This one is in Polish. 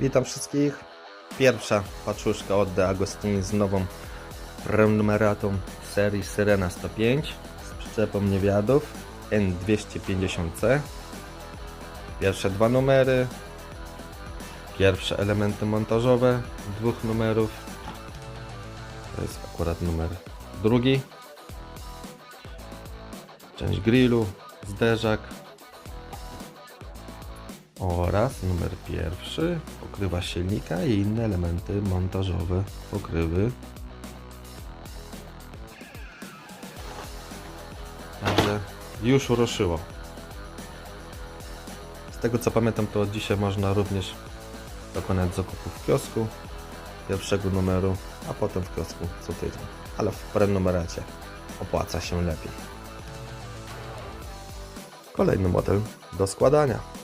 Witam wszystkich. Pierwsza paczuszka od De Agostini z nową prenumeratą serii Syrena 105 z przyczepą niewiadów N250C. Pierwsze dwa numery, pierwsze elementy montażowe dwóch numerów. To jest akurat numer drugi. Część grillu, zderzak, oraz numer pierwszy pokrywa silnika i inne elementy montażowe pokrywy. Także już ruszyło. Z tego co pamiętam to dzisiaj można również dokonać zakupu w kiosku pierwszego numeru, a potem w kiosku co tydzień. Ale w prenumeracie opłaca się lepiej. Kolejny model do składania.